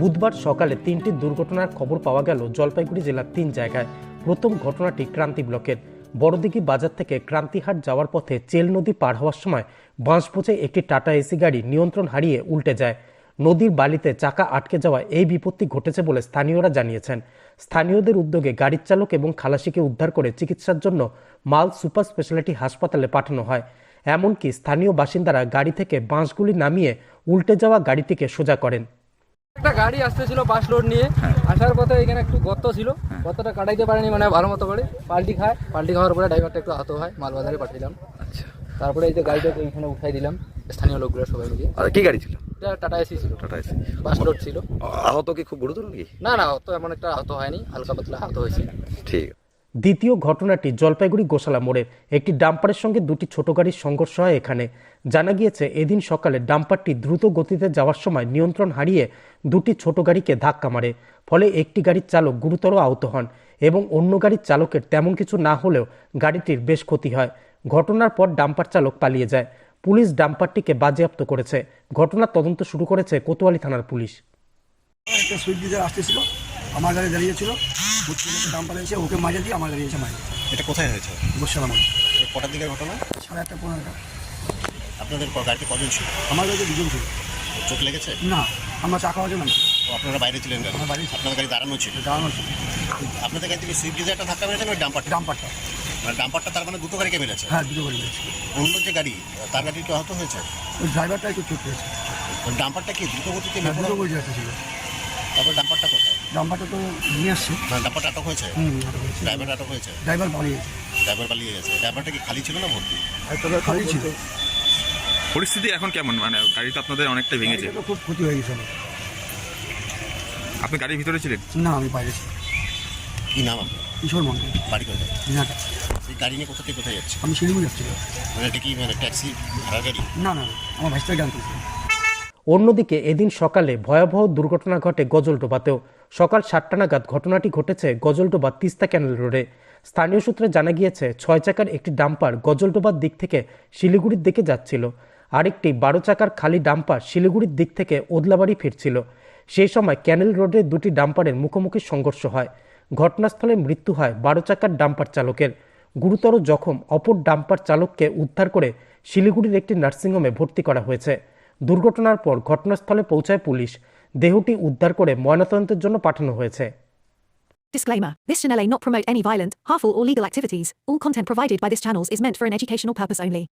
বুধবার সকালে তিনটি দুর্ঘটনার খবর পাওয়া গেল জলপাইগুড়ি জেলার তিন জায়গায়। প্রথম ঘটনাটি ক্রান্তি ব্লকের। বড়দিঘি বাজার থেকে ক্রান্তিহাট যাওয়ার পথে চেল নদী পার হওয়ার সময় বাঁশবোঝে একটি টাটা এসি গাড়ি নিয়ন্ত্রণ হারিয়ে উল্টে যায়। নদীর বালিতে চাকা আটকে যাওয়া এই বিপত্তি ঘটেছে বলে স্থানীয়রা জানিয়েছেন। স্থানীয়দের উদ্যোগে গাড়ির চালক এবং খালাসিকে উদ্ধার করে চিকিৎসার জন্য মাল সুপার স্পেশালিটি হাসপাতালে পাঠানো হয়। এমনকি স্থানীয় বাসিন্দারা গাড়ি থেকে বাঁশগুলি নামিয়ে উল্টে যাওয়া গাড়িটিকে সোজা করেন। একটা গাড়ি আসতেছিল বাস লোড নিয়ে। আসার পথে এখানে একটু গর্ত ছিল। গর্তটা কাটাইতে পারেনি মানে ভালো মতো করে। পাল্টি খায়। পাল্টি খাওয়ার পরে ড্রাইভারটা একটু আহত হয় মালবাজারে পাঠিয়েলাম। আচ্ছা। তারপরে এই যে গাড়িটাকে এখানে উঠাই দিলাম স্থানীয় লোকগুলো সবাই মিলে। আর কি গাড়ি ছিল? এটা টাটা এসি ছিল। টাটা এসি বাস লোড ছিল। আহত কি খুব গুরুতর নাকি? না না অত এমন একটা আহত হয়নি হালকা পাতলা আহত হয়েছে। ঠিক। দ্বিতীয় ঘটনাটি জলপাইগুড়ি গোশালা মোড়ে একটি ডাম্পারের সঙ্গে দুটি ছোট গাড়ির সংঘর্ষ হয় এখানে। জানা গিয়েছে, এদিন সকালে ডাম্পারটি দ্রুত গতিতে যাওয়ার সময় নিয়ন্ত্রণ হারিয়ে দুটি ছোট গাড়িকে ধাক্কা মারে, ফলে একটি গাড়ির চালক গুরুতর আহত হন এবং অন্য গাড়ির চালকের তেমন কিছু না হলেও গাড়িটির বেশ ক্ষতি হয়। ঘটনার পর ডাম্পার চালক পালিয়ে যায়। পুলিশ ডাম্পারটিকে বাজেয়াপ্ত করেছে। ঘটনার তদন্ত শুরু করেছে কোতোয়ালি থানার পুলিশ। একটা আমার গাড়ি দাঁড়িয়েছিল ডাম্পার এসে ওকে মাঝে দিয়ে আমার গাড়ি এসে মাঝে এটা কোথায় হয়েছে? কটার দিকের ঘটনা? সাড়ে আটটা পনেরোটা আপনাদের গাড়িতে কজন ছিল? আমার গাড়িতে দুজন ছিল। চোখ লেগেছে? না আমরা চা খাওয়ার জন্য আনছি। ও আপনারা বাইরে ছিলেন? বাইরে গাড়ি দাঁড়ানো ছিল? দাঁড়ানো ছিল। আপনাদের গাড়ি থেকে সুইফট ডিজায়ারটা ধাক্কা মেরেছেন ওই ডাম্পারটা? ডাম্পারটা। মানে ডাম্পারটা তার মানে দুটো গাড়িকে মেরেছে? হ্যাঁ দুটো গাড়ি অন্য যে গাড়ি তার গাড়ি একটু আহত হয়েছে? ওই ড্রাইভারটা একটু চোট পেয়েছে। ডাম্পারটা কি দ্রুত গতিতে হ্যাঁ, ছিল তারপর ডাম্পারটা কোথায়? ডাম্পারটা তো নিয়ে আসছে। মানে ডাম্পারটা আটক হয়েছে? হুম আটক হয়েছে। ড্রাইভার আটক হয়েছে? ড্রাইভার পালিয়েছে ড্রাইভার পালিয়ে গেছে। ড্রাইভারটা কি খালি ছিল না ভর্তি? খালি ছিল। পরিস্থিতি এখন কেমন? মানে গাড়ি তো আপনাদের অনেকটা ভেঙেছে। তো খুব ক্ষতি হয়ে গেছে আপনি গাড়ির ভিতরে ছিলেন? না আমি বাইরে ছিলাম। কি নাম আপনার? কিশোর মন্ডল বাড়ি কোথায়? দিনাটা এই গাড়ি নিয়ে কোথা থেকে কোথায় যাচ্ছে আমি শিলিগুড়ি যাচ্ছিলাম মানে এটা কি মানে ট্যাক্সি ভাড়া গাড়ি? না না না, আমার ভাইসটা জ্ঞান তুলছিল অন্যদিকে এদিন সকালে ভয়াবহ দুর্ঘটনা ঘটে গজলডোবাতেও সকাল সাতটা নাগাদ ঘটনাটি ঘটেছে গজলডোবা তিস্তা ক্যানেল রোডে। স্থানীয় সূত্রে জানা গিয়েছে, ছয় চাকার একটি ডাম্পার গজলডোবার দিক থেকে শিলিগুড়ির দিকে যাচ্ছিল। আরেকটি বারো চাকার খালি ডাম্পার শিলিগুড়ির দিক থেকে ওদলাবাড়ি ফিরছিল। সেই সময় ক্যানেল রোডে দুটি ডাম্পারের মুখোমুখি সংঘর্ষ হয়। ঘটনাস্থলে মৃত্যু হয় বারো চাকার ডাম্পার চালকের। গুরুতর জখম অপর ডাম্পার চালককে উদ্ধার করে শিলিগুড়ির একটি নার্সিংহোমে ভর্তি করা হয়েছে। দুর্ঘটনার পর ঘটনাস্থলে পৌঁছায় পুলিশ। দেহটি উদ্ধার করে ময়নাতদন্তের জন্য পাঠানো হয়েছে Disclaimer This channel may not promote any violent, harmful, or legal activities. All content provided by this channel is meant for an educational purpose only.